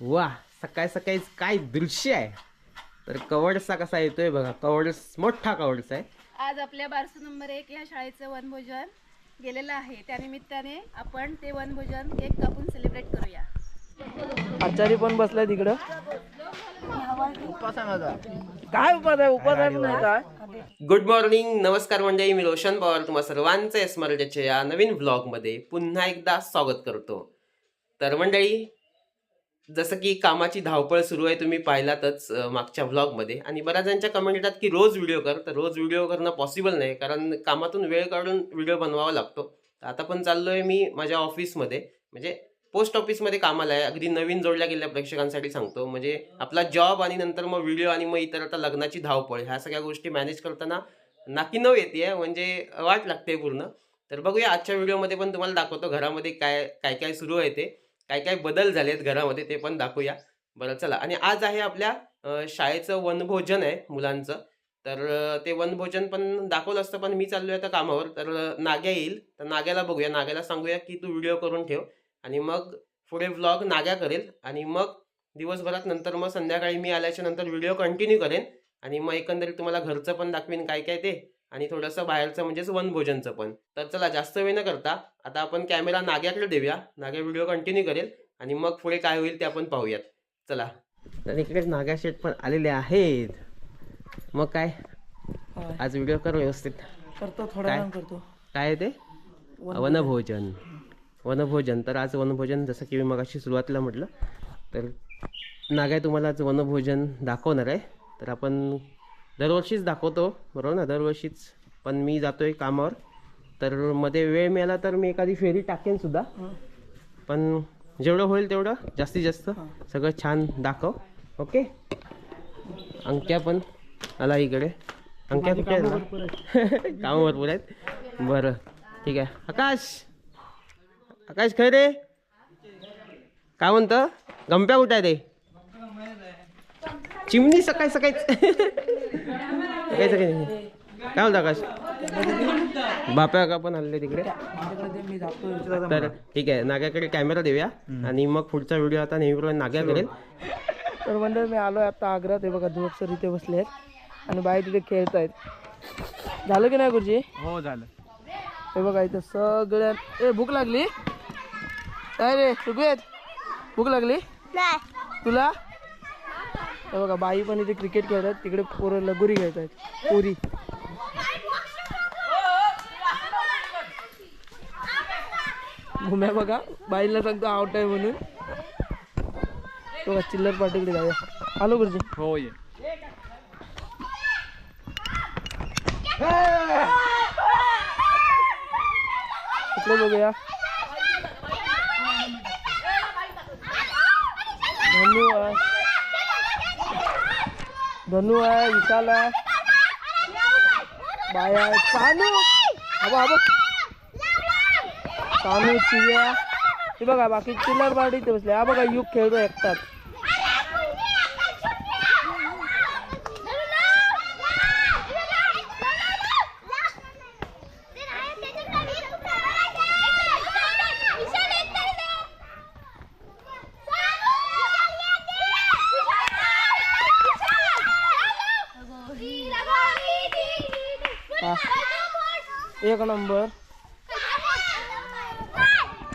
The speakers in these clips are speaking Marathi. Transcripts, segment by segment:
वा सकाळी सकाळी काय दृश्य आहे. तर कवडसा कसा येतोय बघा. कवडस मोठा कवडसा आहे. आज आपल्या बारसू नंबर एक या शाळेचं वनभोजन गेलेलं आहे. त्यानिमित्ताने आपण ते वनभोजन केक कापून सेलिब्रेट करूया. आचारी पण बसलाय तिकडं काय उपास आहे? उपास आहे नाही काय? गुड मॉर्निंग नमस्कार मंडळी. मी रोशन पवार. तुम्हा सर्वांचे स्मरणाचे या नवीन व्लॉगमध्ये पुन्हा एकदा स्वागत करतो. तर मंडळी जसं की कामाची धावपळ सुरू आहे तुम्ही पाहिलातच मागच्या व्लॉगमध्ये आणि बऱ्याच जणांच्या कमेंट येतात की रोज व्हिडिओ कर. तर रोज व्हिडिओ करणं पॉसिबल नाही कारण कामातून वेळ काढून व्हिडिओ बनवावा लागतो. तर आता पण चाललो आहे मी माझ्या ऑफिसमध्ये म्हणजे पोस्ट ऑफिसमध्ये कामाला आहे. अगदी नवीन जोडल्या गेलेल्या प्रेक्षकांसाठी सांगतो. म्हणजे आपला जॉब आणि नंतर मग व्हिडिओ आणि मग इतर आता लग्नाची धावपळ ह्या सगळ्या गोष्टी मॅनेज करताना नाकी न येते म्हणजे वाट लागते पूर्ण. तर बघूया आजच्या व्हिडिओमध्ये पण तुम्हाला दाखवतो घरामध्ये काय काय काय सुरू आहे ते. काय काय बदल झालेत घरामध्ये ते पण दाखवूया. बरं चला. आणि आज आहे आपल्या शाळेचं वनभोजन आहे मुलांचं. तर ते वनभोजन पण दाखवलं असतं पण मी चाललोय आता कामावर. तर नाग्या येईल. तर नाग्याला बघूया. नाग्याला सांगूया की तू व्हिडिओ करून ठेव. आणि मग पुढे व्लॉग नाग्या करेल. आणि मग दिवसभरात नंतर मग संध्याकाळी मी आल्याच्यानंतर व्हिडिओ कंटिन्यू करेन. आणि मग एकंदरीत तुम्हाला घरचं पण दाखवीन काय काय ते. आणि थोडंसं बाहेरचं म्हणजेच वनभोजनचं पण. तर चला जास्त वेळ न करता आता आपण कॅमेरा नाग्याकडे देऊया. नाग्या व्हिडिओ कंटिन्यू करेल आणि मग पुढे काय होईल ते आपण पाहूयात. चला. तर इकडे नागा शेट पण आलेले आहेत. मग काय? आज व्हिडिओ कर व्यवस्थित. करतो थोडा करतो. काय आहे ते? वनभोजन. वनभोजन. तर आज वनभोजन जसं की मी मगाशी सुरुवातीला म्हटलं तर नागाय तुम्हाला आज वनभोजन दाखवणार आहे. तर आपण दरवर्षीच दाखवतो बरोबर ना? दरवर्षीच. पण मी जातोय कामावर. तर मध्ये वेळ मिळाला तर मी एखादी फेरी टाकेन सुद्धा. पण जेवढं होईल तेवढं जास्तीत जास्त सगळं छान दाखव. ओके? अंक्या पण आला इकडे. अंक्या कुठे कामं भरपूर आहेत. बरं. ठीक आहे. आकाश! आकाश खरे काय म्हणतं? गंप्या कुठे आहे ते चिमणी सकाळी सकाळी सकाळी सकाळी नाही. काय म्हणतो आकाश? बाप्या का पण हल्ले तिकडे. माझ्याकडे ते मी जातो तर ठीक आहे नाग्याकडे कॅमेरा देऊया. आणि मग पुढचा व्हिडिओ आता नेहमीप्रमाणे नाग्या करेल. तर मंडळ मी आलोय आता आग्रात हे बघा ध्रुव सर इथे बसले आहेत. आणि बाहेर तिथे खेळत आहेत झालं की नाही गुरुजी? हो झालं. हे बघा इथं सगळ्या ए भूक लागली? काय रे भूक लागली? तुला? हे बघा बाई पण इथे क्रिकेट खेळतात. तिकडे पोरं लगोरी खेळत आहेत पोरी. घुम्या बघा बाईला सांगतो आउट आहे म्हणून. बघा चिल्लर पाटीकडे जाऊया. आलो गुरुजी. हो ये. बघूया धनु आहे धनु आहे विशाल आहे. बाय आहे चानू अबा अबा सानू चिव्या हे बघा बाकी चिल्लर पार्टी इथे बसले. हा बघा युग खेळतो एकटाच हा. एक नंबर?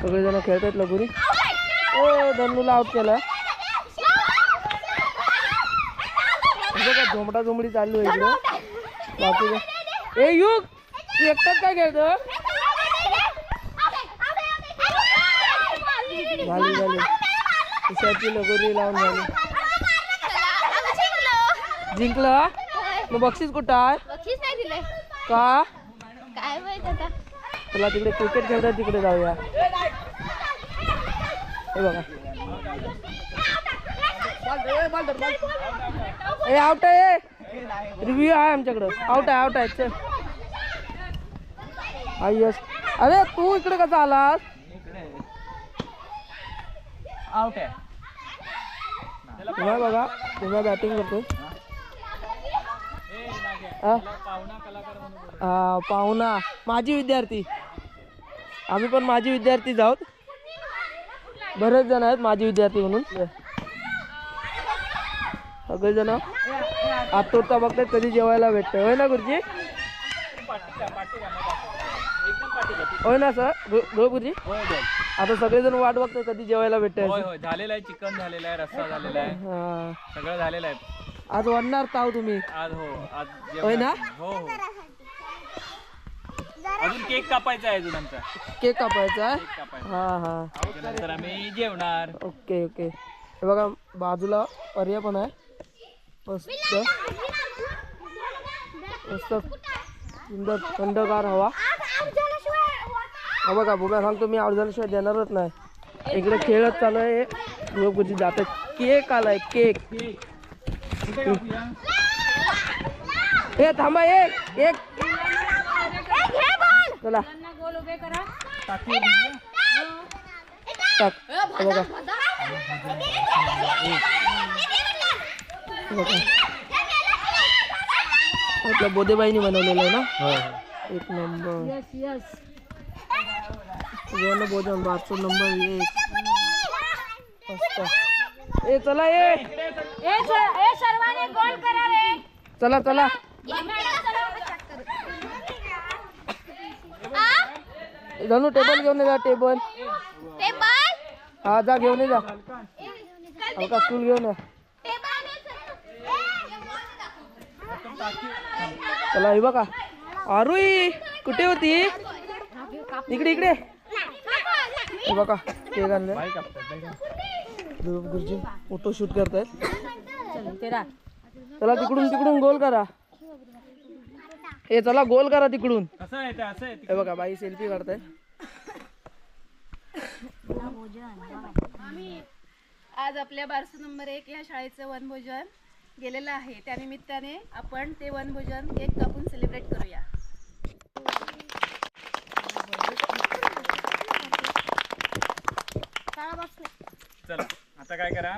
सगळेजण खेळतात लगोरी. ओ धनुला आउट केला. हे बघा झोमडा चालू आहे इकडे. बाकी ए युग तू एकटाच काय खेळतो? झाली झाली. ईशाची लगोरी लावून झाली. जिंकलं? मग बक्षीस कुठं आहे? का? तुला तिकडे क्रिकेट खेळतात तिकडे जाऊया. हे बघा. ए आउट आहे रिव्ह्यू आहे आमच्याकडं. आउट आहे आउट आहे. चल. हा यस अरे तू इकडे कसा आलास? आउट आहे. बघा तुम्हा बॅटिंग करतो पाहुणा माझी विद्यार्थी. आम्ही पण माझी विद्यार्थी आहोत बरेच जण आहेत माझे विद्यार्थी म्हणून. सगळे जण आतुरता बघतात कधी जेवायला भेटतं होय ना गुरुजी? होय ना सर? गो गुरुजी? आता सगळेजण वाट बघतात कधी जेवायला होय झालेलं आहे चिकन झालेलं आहे रस्सा झालेला आहे. सगळं झालेलं आहे. आज वाढणार ताव तुम्ही. आज हो आज होय ना? हो हो. अजून केक कापायचा आहे अजून आमचा. केक कापायचा आहे? केक कापायचा. हा हा. त्याच्यानंतर आम्ही जेवणार. Okay okay. हे बघा बाजूला पर्याय पण आहे. मस्त. मस्त. सुंदर थंडगार हवा. हा बघा बुगा सांगतो मी आवडल्याशिवाय देणारच नाही. इकडे खेळत चालू आहे. गुरुजी जात केक आलाय केक. हे थांबा एक एक. चला. टाक हे बघा. हे आपल्या बोधेबाईनी बनवलेलं आहे ना? एक नंबर. भोजन बारसो नंबर एक मस्त. ए चला ये चला. चला. जानू टेबल घेऊन ये जा टेबल हा जा घेऊन ये जा. हलका स्टूल घेऊन ये. चला हे बघा. आरुई कुठे होती? इकडे इकडे. हे बघा केक आणलं गुरुजी फोटो शूट करतायत. चला तिकडून तिकडून गोल करा. हे चला गोल करा तिकडून. कसं आहे ते असं आहे हे बघा बाई सेल्फी काढताय आज आपल्या बारसू नंबर एक या शाळेचं वनभोजन गेलेलं आहे. त्यानिमित्ताने आपण ते वनभोजन केक कापून सेलिब्रेट करूया. चला आता काय करा?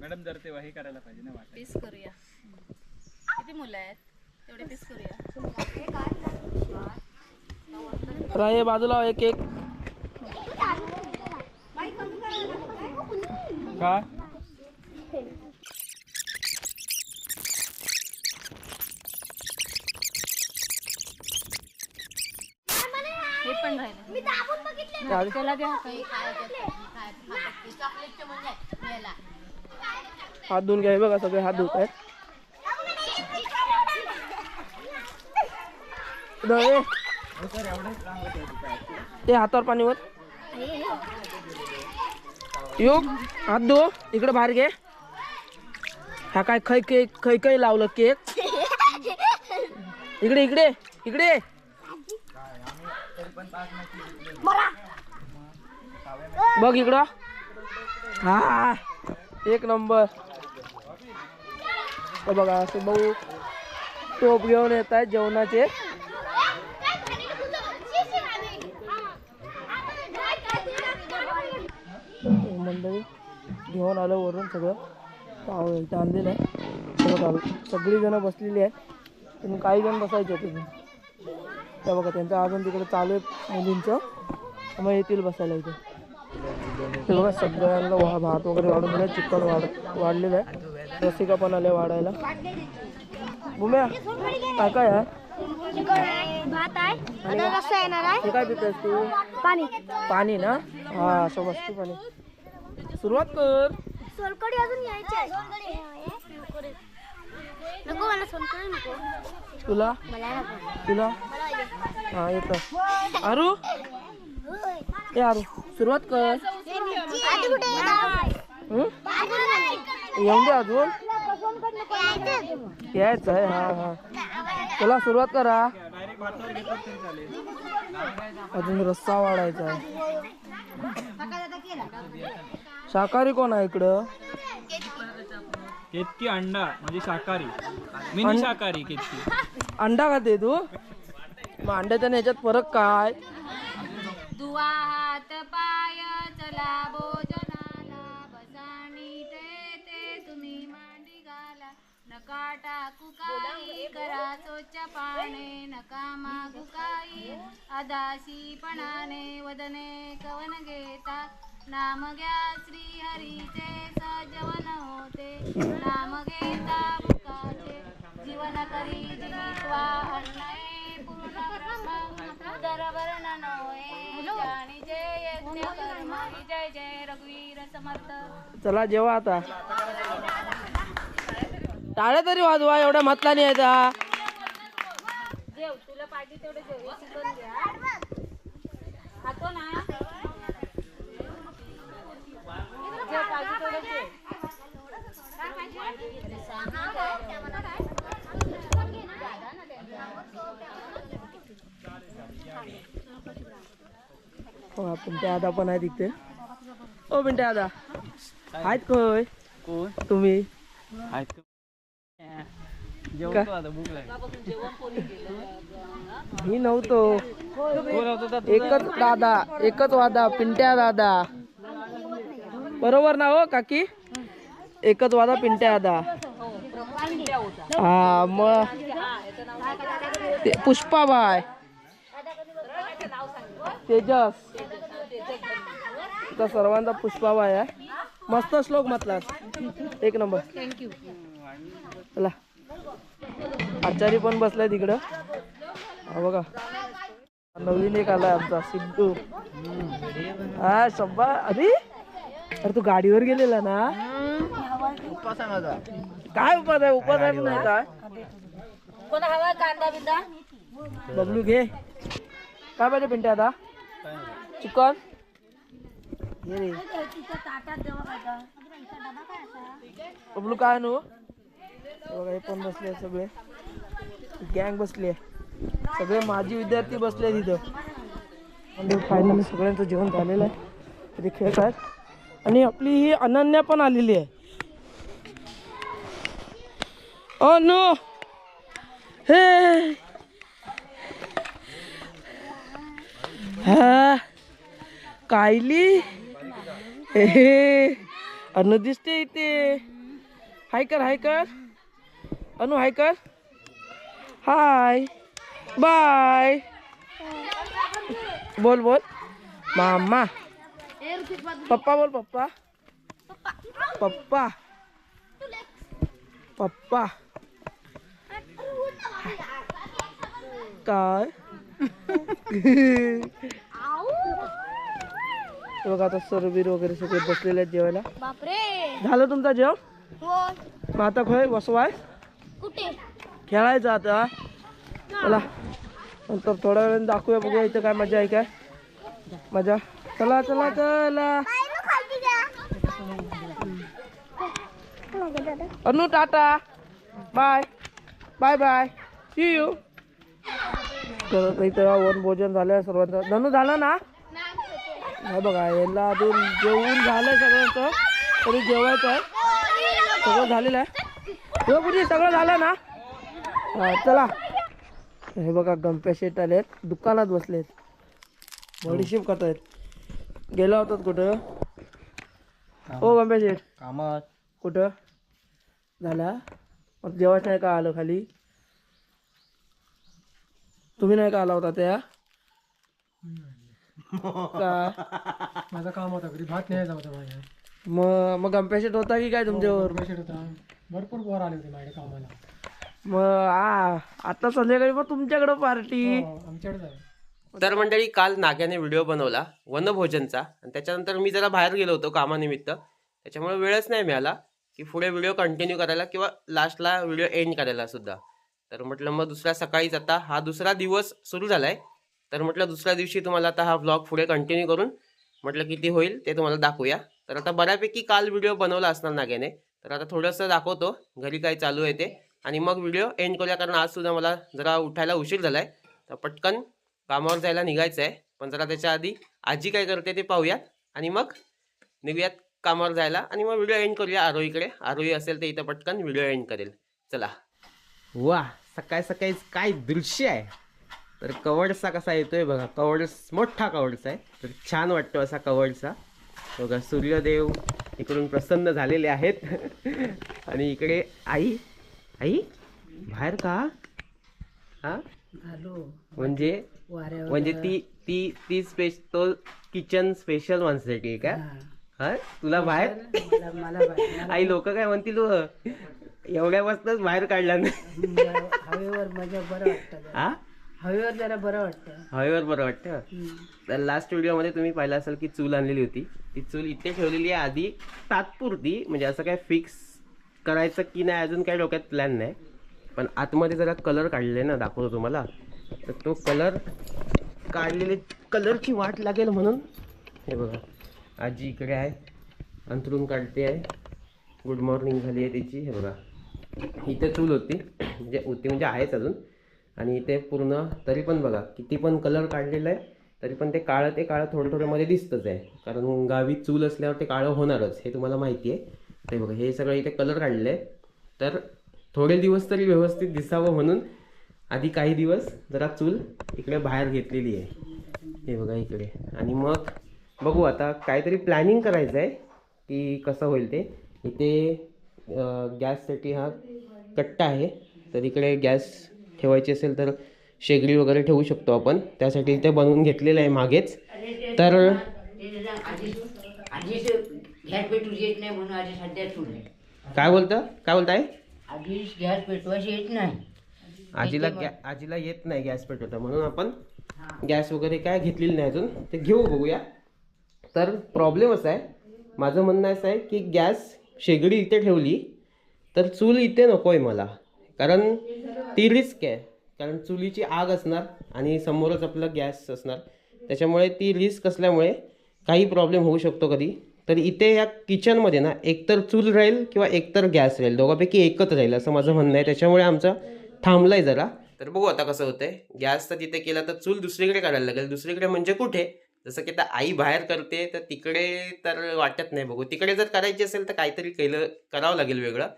मॅडम जर ते हे करायला पाहिजे ना पीस करूया. किती मुलं आहेत? तेवढे पीस करूया. तर बाजूला एक केक का हे पण राहिले. त्याला हात धुवून घ्या. बघा सगळे हात धुत आहेत. ते हातावर पाणी होत योग हात धु इकडे बाहेर घे. हा काय खै केक खै खै लावलं केक? इकडे इकडे इकडे. बघ इकडं. हा. एक नंबर. बघा असे भाऊ टोप घेऊन येत आहेत जेवणाचे. मंडळी घेऊन आलं वरून सगळं. पाव इथं आणलेलं आहे. सगळी जण बसलेली आहेत. पण काही जण बसायचे तुम्ही त्या बघा त्यांचं अजून तिकडे चालू आहे मुलींचं. मग येतील बसायला इथे. बघा सगळ्यांना वा भात वगैरे वाढून दिलं. चिकन वाढ वाढलेलं आहे. रसिका पण आले वाढायला. भूम्या काय काय आहे? भात आहे. आता रस्सा येणार आहे. काय पितेस तू? पाणी. पाणी ना? हा असं मस्त पाणी. सुरुवात कर. सोलकडी अजून यायची आहे. नको मला सोलकडी नको. तुला? मला तुला? हा येतं. आरू? ए आरू सुरुवात कर? येऊन दे अजून. यायचं आहे हा हा. चला सुरुवात करा. अजून रस्सा वाढायचा आहे. शाकाहारी कोण आहे इकडं? केतकी अंडा म्हणजे शाकाहारी. मिनी शाकाहारी केतकी. अंडा खाते तू? मग अंड्याच्या आणि ह्याच्यात फरक काय? दुवा काही करा नका मागू काही. अदाशीपणाने वदने कवन घेता. नाम घ्या श्री हरीचे सजवन होते. नाम घेता मुखाचे जीवन करी अन्नये पूर्ण ब्रह्म. उदर वर्ण नोये जाणी जय यज्ञ कर्म. जय जय रघुवीर समर्थ. चला जेवा आता. टाळ्या तरी वाजवा एवढ्या मतलानी यायचा जेव तुला पाहिजे तेवढे जेव हे शिकून घ्या खातो ना. जेव पाहिजे तेवढे जेव. हो पिंट्या आदा पण आहे तिथे ओ पिंट्या आदा आहेत कोय कोण? तुम्ही? मी नव्हतो. एकच दादा एकच वादा पिंट्या दादा. बरोबर ना हो काकी? एकच वादा पिंट्या दादा. हा मग ते पुष्पाबाय तेजस. तुझा सर्वांचा पुष्पाबाय आहे. मस्त श्लोक म्हटला एक नंबर. थँक्यू चला. आचारी पण बसलाय तिकडं. हा बघा. नवीन एक आलाय आमचा सिद्धू. हा शब्बा. अरे अरे तू गाडीवर गेलेला ना? काय उपास आहे? उपास आहे नाही काय? बबलू घे. काय पाहिजे पिंट्या आता? चिकन? घे रे. बबलू काय नो बघा हे पण बसले सगळे. गँग बसली आहे. सगळे माजी विद्यार्थी बसले तिथं आणि फायनली सगळ्यांचं जेवण झालेलं आहे. तरी खेळत आहेत. आणि आपली ही अनन्या पण आलेली आहे. Oh no. हे. हा. कायली. हे अनु दिसते इथे. हाय कर हाय कर अनु हाय कर हाय बाय बोल बोल मामा पप्पा बोल पप्पा पप्पा पप्पा काय बघा आता सरबीर वगैरे सगळे बसलेले आहेत जेवायला. झालं तुमचं जेवण? हो. मग आता खोय बसवाय? कुठे? खेळायचं आता. चला नंतर थोड्या वेळाने दाखवूया बघूया इथं काय मजा आहे काय. मजा. चला चला चला. Anu tata. Bye. Bye bye. See you तर इथं वन भोजन झालं सर्वांचं. धनु झालं ना? नाही बघा यांना अजून जेवून झालंय सगळ्यांचं. तरी जेवायचं आहे. सगळं झालेलं आहे. हो, सगळं झालं ना? चला. हे बघा गंप्या शेट आलेत दुकानात बसलेत. बडीशिप खात आहेत गेला होतात कुठं? हो गंप्या शेट. कामात. कुठं? झाला. मग जेवायच नाही का? आलं खाली. तुम्ही नाही का आला होता त्या? का? माझं काम होतं घरी. भात न्यायचा होता माझ्या. मग मग गंप्या शेट होता की काय तुमच्यावर? होता. भरपूर पोर आले होते माझ्या कामाला. मग आ आता संध्याकाळी मग तुमच्याकडं पार्टी हो, तर मंडळी काल नाग्याने व्हिडिओ बनवला वनभोजनचा. आणि त्याच्यानंतर मी जरा बाहेर गेलो होतो कामानिमित्त. त्याच्यामुळे वेळच नाही मिळाला की पुढे व्हिडिओ कंटिन्यू करायला किंवा लास्टला व्हिडिओ एंड करायला सुद्धा. तर म्हटलं मग दुसऱ्या सकाळीच आता हा दुसरा दिवस सुरू झालाय. तर म्हटलं दुसऱ्या दिवशी तुम्हाला आता हा ब्लॉग पुढे कंटिन्यू करून म्हटलं किती होईल ते तुम्हाला दाखवूया. तर आता बऱ्यापैकी काल व्हिडिओ बनवला असणार नाग्याने. तर आता थोडंसं दाखवतो घरी काय चालू आहे ते. आणि मग व्हिडिओ एंड करूया कारण आज सुद्धा मला जरा उठायला उशीर झालाय. तर पटकन कामावर जायला निघायचं आहे पण जरा त्याच्या आधी आजी काय करते ते पाहूयात. आणि मग निघूयात कामावर जायला. आणि मग व्हिडिओ एंड करूया आरोहीकडे. आरोही असेल तर इथं पटकन व्हिडिओ एंड करेल. चला. वा सकाळी सकाळी काय दृश्य आहे. तर कवडसा कसा येतोय बघा. कवडस मोठा कवडसा आहे. तर छान वाटतो असा कवडसा बघा सूर्यदेव इकडून प्रसन्न झालेले आहेत. आणि इकडे आई आई बाहेर का? हा? म्हणजे? म्हणजे ती ती ती स्पेस तो किचन स्पेशल माणसासाठी आहे का हा. तुला बाहेर? आई लोक काय म्हणतील "व, एवढ्या वाजताच बाहेर काढला हवेवर मजा बरं वाटतं हा हवेवर जरा बरं वाटतं. हवेवर बरं वाटतं? तर लास्ट व्हिडिओमध्ये तुम्ही पाहिलं असाल की चूल आणलेली होती. ती चूल इथे ठेवलेली आहे आधी तात्पुरती म्हणजे असं काय फिक्स करायचं की नाही अजून काही डोक्यात प्लॅन नाही. पण आतमध्ये जरा कलर काढले ना दाखवतो तुम्हाला. तर तो कलर काढलेले कलरची वाट लागेल म्हणून. हे बघा आजी इकडे आहे अंथरून काढते आहे. गुड मॉर्निंग झाली आहे तिची हे बघा. इथे चूल होती म्हणजे होती म्हणजे आहेच अजून. आणि इथे पूर्ण तरी पण बघा किती पण कलर काढलेला आहे तरी पण ते काळं ते काळं थोडं थोडं मध्ये दिसतंच आहे. कारण गावी चूल असल्यावर ते काळं होणारच हे तुम्हाला माहिती आहे. ते बघा हे सगळं इथे कलर काढले आहे तर थोडे दिवस तरी व्यवस्थित दिसावं म्हणून आधी काही दिवस जरा चूल इकडे बाहेर घेतलेली आहे. हे बघा इकडे. आणि मग बघू आता काहीतरी प्लॅनिंग करायचं आहे की कसं होईल ते. इथे गॅससाठी हा कट्टा आहे. तर इकडे गॅस ठेवायची असेल तर शेगडी वगैरे ठेवू शकतो आपण. त्यासाठी इथे बनवून घेतलेलं आहे मागेच. तर गॅस पेटूची येत नाही म्हणून आधी सध्या चुल काय बोलतं? काय बोलताय? आधीच गॅस पेटवायची येत नाही. आजीला गॅ आजीला येत नाही गॅस पेटवता. म्हणून आपण गॅस वगैरे काय घेतलेली नाही अजून. ते घेऊ बघूया. तर प्रॉब्लेम असा आहे. माझं म्हणणं असं आहे की गॅस शेगडी इथे ठेवली तर चूल इथे नको आहे मला. कारण ती रिस्क आहे. कारण चुलीची आग असणार आणि समोरच आपलं गॅस असणार. त्याच्यामुळे ती रिस्क असल्यामुळे काही प्रॉब्लेम होऊ शकतो कधी. तर इथे या किचनमध्ये ना एकतर चूल राहील किंवा एकतर गॅस राहील दोघांपैकी एकच राहील असं माझं म्हणणं आहे. त्याच्यामुळे आमचं थांबलंय जरा. तर बघू आता कसं होतंय. गॅस तर तिथे केला तर चूल दुसरीकडे काढायला लागेल. दुसरीकडे म्हणजे कुठे? जसं की आता आई बाहेर करते तर तिकडे तर वाटत नाही बघू. तिकडे जर करायची असेल तर काहीतरी केलं करावं लागेल वेगळं.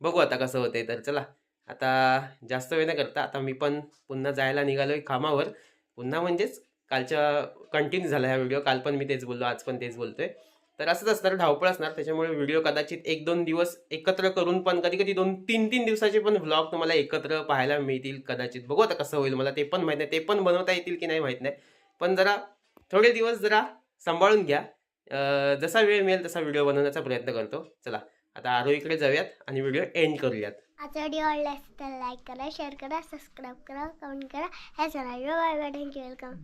बघू आता कसं होतंय तर. चला आता जास्त वेळ नाही करता आता मी पण पुन्हा जायला निघालोय कामावर. पुन्हा म्हणजेच कालच्या कंटिन्यू झाला ह्या व्हिडिओ काल पण मी तेच बोललो आज पण तेच बोलतोय. तर असंच असणार धावपळ असणार. त्याच्यामुळे व्हिडिओ कदाचित एक दोन दिवस एकत्र करून पण कधी कधी दोन तीन तीन दिवसाचे पण व्लॉग तुम्हाला एकत्र पाहायला मिळतील कदाचित. बघू आता कसं होईल मला ते पण माहीत नाही. ते पण बनवता येतील की नाही माहीत नाही. पण जरा थोडे दिवस जरा सांभाळून घ्या. जसा वेळ मिळेल तसा व्हिडिओ बनवण्याचा प्रयत्न करतो. चला आता आरोहीकडे जाऊयात आणि व्हिडिओ एंड करूयात. आजचा व्हिडिओ आवडला असेल तर लाईक करा शेअर करा सबस्क्राईब करा कमेंट करा. हे बाय बाय थँक्यू वेलकम